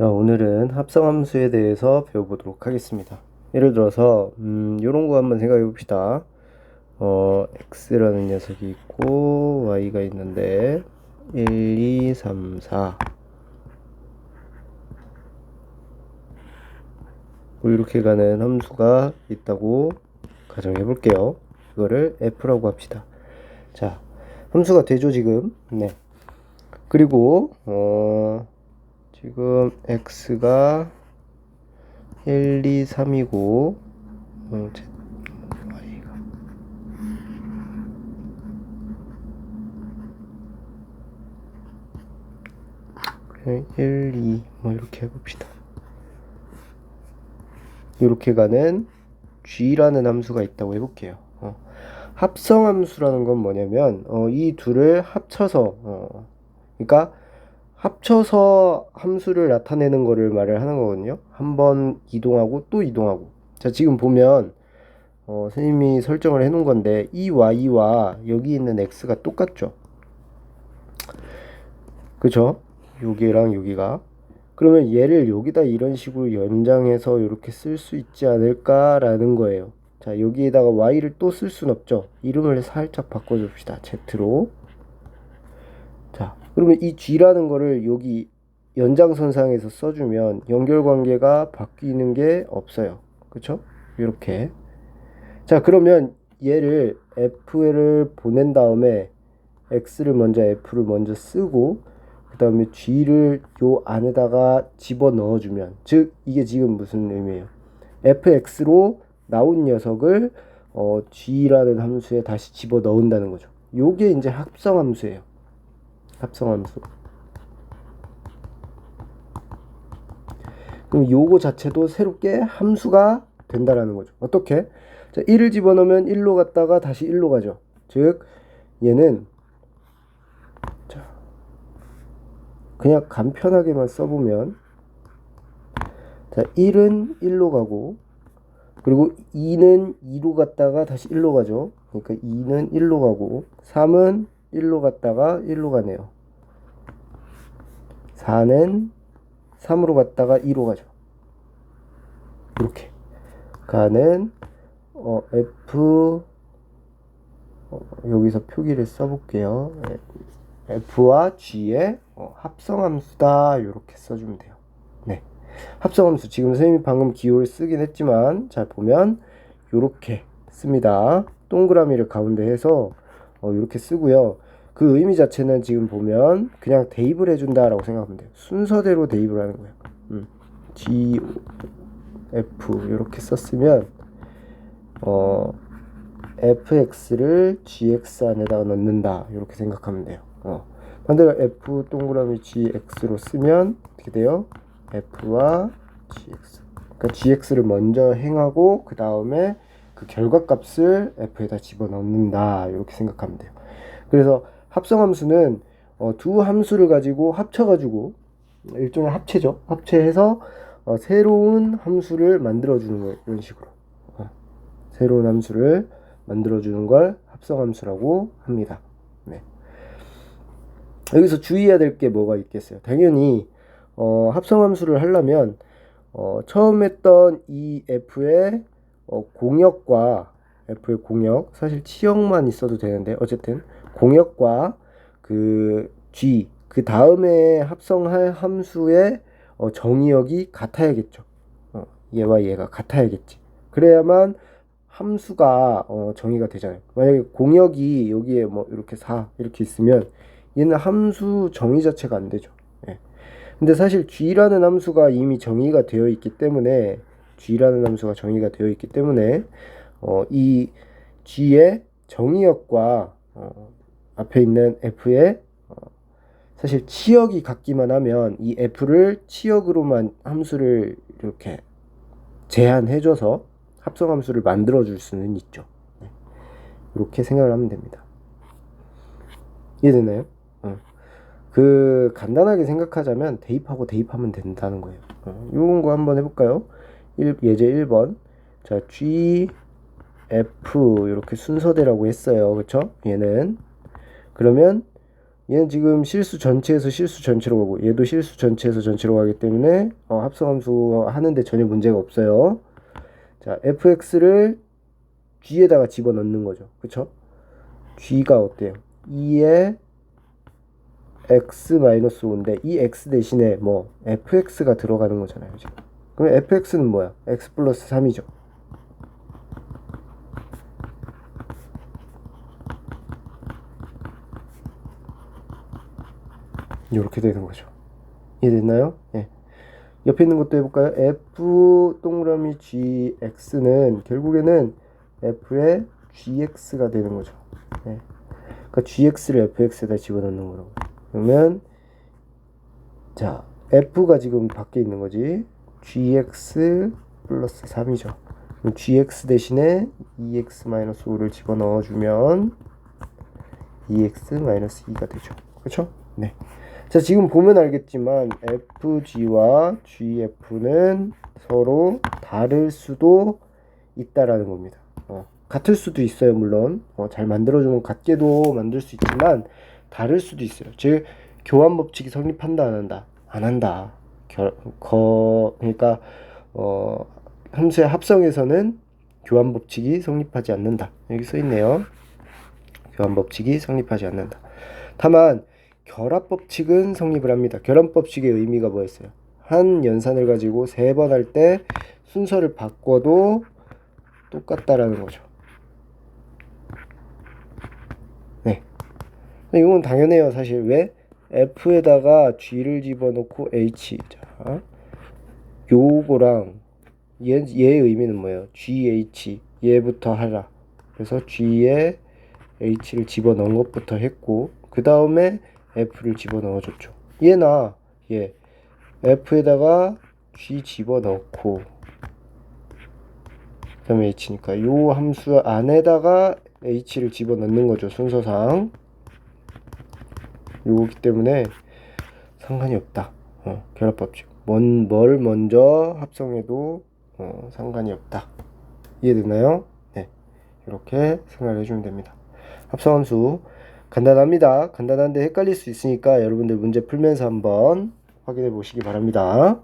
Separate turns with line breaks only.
자, 오늘은 합성함수에 대해서 배워보도록 하겠습니다. 예를 들어서 음, 이런 거 한번 생각해 봅시다. 어, x라는 녀석이 있고 y가 있는데 1, 2, 3, 4 뭐 이렇게 가는 함수가 있다고 가정해 볼게요. 이거를 f라고 합시다. 자, 함수가 되죠 지금? 네. 그리고 어 지금 x가 1, 2, 3이고 어, z, y가 1, 2, 뭐 이렇게 해봅시다. 이렇게 가는 g라는 함수가 있다고 해볼게요. 어. 합성함수라는 건 뭐냐면 어, 이 둘을 합쳐서 어, 그러니까 합쳐서 함수를 나타내는 거를 말을 하는 거거든요. 한 번 이동하고 또 이동하고. 자, 지금 보면 어, 선생님이 설정을 해 놓은 건데 이 y와 여기 있는 x가 똑같죠. 그죠? 여기랑 여기가. 그러면 얘를 여기다 이런 식으로 연장해서 이렇게 쓸 수 있지 않을까라는 거예요. 자, 여기에다가 y를 또 쓸 순 없죠. 이름을 살짝 바꿔줍시다. z로. 자, 그러면 이 g라는 거를 여기 연장선상에서 써주면 연결관계가 바뀌는 게 없어요. 그쵸? 이렇게. 자, 그러면 얘를 f를 보낸 다음에 x를 먼저 f를 먼저 쓰고 그 다음에 g를 요 안에다가 집어 넣어주면 즉 이게 지금 무슨 의미예요? fx로 나온 녀석을 어, g라는 함수에 다시 집어 넣는다는 거죠. 요게 이제 합성함수예요. 합성함수. 그럼 요거 자체도 새롭게 함수가 된다라는 거죠. 어떻게? 자, 1을 집어넣으면 1로 갔다가 다시 1로 가죠. 즉 얘는 자, 그냥 간편하게만 써보면 자, 1은 1로 가고 그리고 2는 2로 갔다가 다시 1로 가죠. 그러니까 2는 1로 가고 3은 1로 갔다가 1로 가네요. 4는 3으로 갔다가 2로 가죠. 이렇게 가는 어, F 어, 여기서 표기를 써볼게요. F와 G의 어, 합성함수다 이렇게 써주면 돼요. 네, 합성함수 지금 선생님이 방금 기호를 쓰긴 했지만 잘 보면 이렇게 씁니다. 동그라미를 가운데 해서 어, 이렇게 쓰고요. 그 의미 자체는 지금 보면 그냥 대입을 해준다라고 생각하면 돼요. 순서대로 대입을 하는 거예요. 음. G, F 이렇게 썼으면 어, fx를 gx 안에다가 넣는다 이렇게 생각하면 돼요. 어. 반대로 f 동그라미 gx로 쓰면 어떻게 돼요? f와 gx. 그러니까 gx를 먼저 행하고 그 다음에 그 결과값을 f에다 집어넣는다 이렇게 생각하면 돼요. 그래서 합성함수는 어, 두 함수를 가지고 합쳐가지고 일종의 합체죠. 합체해서 어, 새로운 함수를 만들어주는 거예요. 이런 식으로. 어, 새로운 함수를 만들어주는 걸 합성함수라고 합니다. 네. 여기서 주의해야 될 게 뭐가 있겠어요? 당연히 어, 합성함수를 하려면 어, 처음 했던 이 f의 어, 공역과 f의 공역 사실 치역만 있어도 되는데 어쨌든 공역과 그 g 그 다음에 합성할 함수의 어, 정의역이 같아야겠죠. 어, 얘와 얘가 같아야겠지. 그래야만 함수가 어, 정의가 되잖아요. 만약에 공역이 여기에 뭐 이렇게 4 이렇게 있으면 얘는 함수 정의 자체가 안 되죠. 예. 근데 사실 g라는 함수가 이미 정의가 되어 있기 때문에 g라는 함수가 정의가 되어 있기 때문에 어, 이 g의 정의역과 어, 앞에 있는 f의 어, 사실 치역이 같기만 하면 이 f를 치역으로만 함수를 이렇게 제한해줘서 합성함수를 만들어줄 수는 있죠. 네. 이렇게 생각을 하면 됩니다. 이해되나요? 어. 그 간단하게 생각하자면 대입하고 대입하면 된다는 거예요. 어. 이런 거 한번 해볼까요? 1, 예제 1번 자 G, F 이렇게 순서대라고 했어요. 그쵸? 얘는 그러면 얘는 지금 실수 전체에서 실수 전체로 가고 얘도 실수 전체에서 전체로 가기 때문에 어, 합성함수 하는데 전혀 문제가 없어요. 자, fx를 g에다가 집어넣는 거죠. 그쵸? g가 어때요? 2에 x 마이너스 5인데 이 x 대신에 뭐 fx가 들어가는 거잖아요. 지금. 그럼 fx는 뭐야? x 플러스 3이죠. 이렇게 되는 거죠. 이해됐나요? 예. 옆에 있는 것도 해볼까요? f 동그라미 gx는 결국에는 f의 gx가 되는 거죠. 예. 그러니까 gx를 fx에다 집어넣는 거라고. 그러면 자 f가 지금 밖에 있는 거지. Gx 플러스 3이죠. 그럼 gx 대신에 2x-5를 집어넣어 주면 2x-2가 되죠. 그렇죠? 네. 자, 지금 보면 알겠지만 FG와 GF는 서로 다를 수도 있다라는 겁니다. 어, 같을 수도 있어요, 물론. 어, 잘 만들어주면 같게도 만들 수 있지만 다를 수도 있어요. 즉 교환 법칙이 성립한다 안 한다? 안 한다. 결, 거, 그러니까 어, 함수의 합성에서는 교환 법칙이 성립하지 않는다. 여기 써 있네요. 교환 법칙이 성립하지 않는다. 다만 결합 법칙은 성립을 합니다. 결합 법칙의 의미가 뭐였어요? 한 연산을 가지고 세 번 할 때 순서를 바꿔도 똑같다라는 거죠. 네. 이건 당연해요. 사실 왜? F에다가 G를 집어넣고 H. 자, 요거랑 얘, 얘의 의미는 뭐예요? GH. 얘부터 하라. 그래서 G에 H를 집어넣은 것부터 했고, 그 다음에 F를 집어넣어줬죠. 얘나 얘 F에다가 G 집어넣고 그 다음에 H니까 요 함수 안에다가 H를 집어넣는 거죠 순서상 요거기 때문에 상관이 없다. 어, 결합법칙. 뭔, 뭘 먼저 합성해도 어, 상관이 없다. 이해되나요? 네. 이렇게 생각을 해주면 됩니다. 합성함수 간단합니다. 간단한데 헷갈릴 수 있으니까 여러분들 문제 풀면서 한번 확인해 보시기 바랍니다.